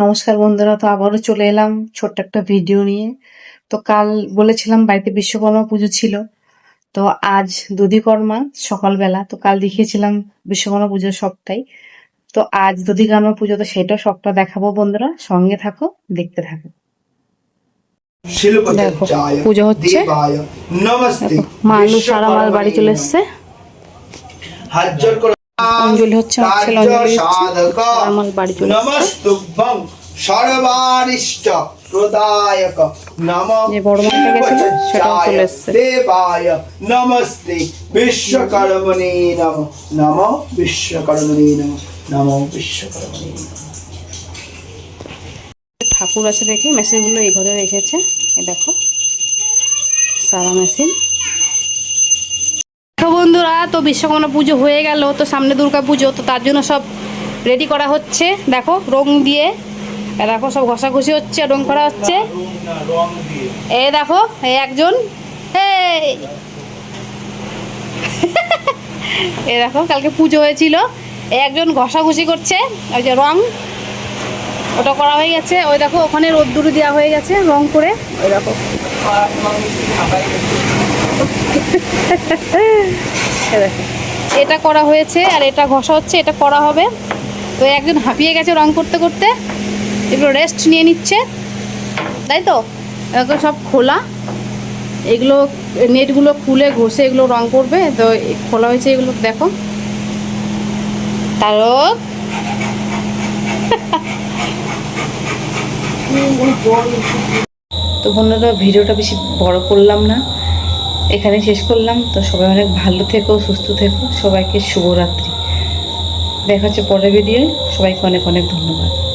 নমস্কার বন্ধুরা তো আবারও চলে এলাম ছোট্ট একটা ভিডিও নিয়ে। তো কাল বলেছিলাম বাড়িতে বিশ্বকর্মা পুজো ছিল। তো আজ দধিকর্মা সকালবেলা তো কাল দেখিয়েছিলাম বিশ্বকর্মা পুজো সবটাই। তো আজ দধিকর্মা পুজো তো সেটাও সবটা দেখাবো বন্ধুরা। সঙ্গে থাকো দেখতে থাকো। দেখো, পুজো হচ্ছে। নমস্তে। মা আলু সারা মাল বাড়ি চলে এসছে। অঞ্জলি হচ্ছে আমার ছেলে অঞ্জলি আমার বাড়ি চলে সর্বারিষ্ট প্রদায়ক নম যে বড় গেছিল, সেটাও চলে এসছে। দেবায় নমস্তে বিশ্বকর্মণে নম। নম বিশ্বকর্মণে নম। নম বিশ্বকর্মণে ঠাকুর আছে দেখে মেশিনগুলো এই ঘরে রেখেছে। এ দেখো সারা মেশিন তো বিশ্বকর্মা পুজো হয়ে গেল, তো সামনে দুর্গা পুজো, তো তার জন্য সব রেডি করা হচ্ছে। দেখো, রং দিয়ে, দেখো সব ঘষাঘষি হচ্ছে রং করা হচ্ছে। এ দেখো এই একজন, এ। দেখো, কালকে পুজো হয়েছিল। একজন ঘষাঘষি করছে, ওই যে রং। ওটা করা হয়ে গেছে। ওই দেখো, ওখানে রোদ্দুর দেওয়া হয়ে গেছে রং করে। ওই দেখো। এটা করা হয়েছে আর এটা ঘষা হচ্ছে এটা করা হবে। তো একজন হাঁপিয়ে গেছে রং করতে করতে এগুলো রেস্ট নিয়ে নিচ্ছে। তাই তো? এগুলো সব খোলা। এগুলো নেটগুলো খুলে ঘষে এগুলো রং করবে। তো খোলা হয়েছে এগুলো দেখো। তারক! তো বন্ধুরা ভিডিওটা বেশি বড় করলাম না। এখানে শেষ করলাম। তো সবাই অনেক ভালো থেকো, সুস্থ থেকো। সবাইকে শুভরাত্রি। দেখা হচ্ছে পরের ভিডিও সবাইকে অনেক অনেক ধন্যবাদ।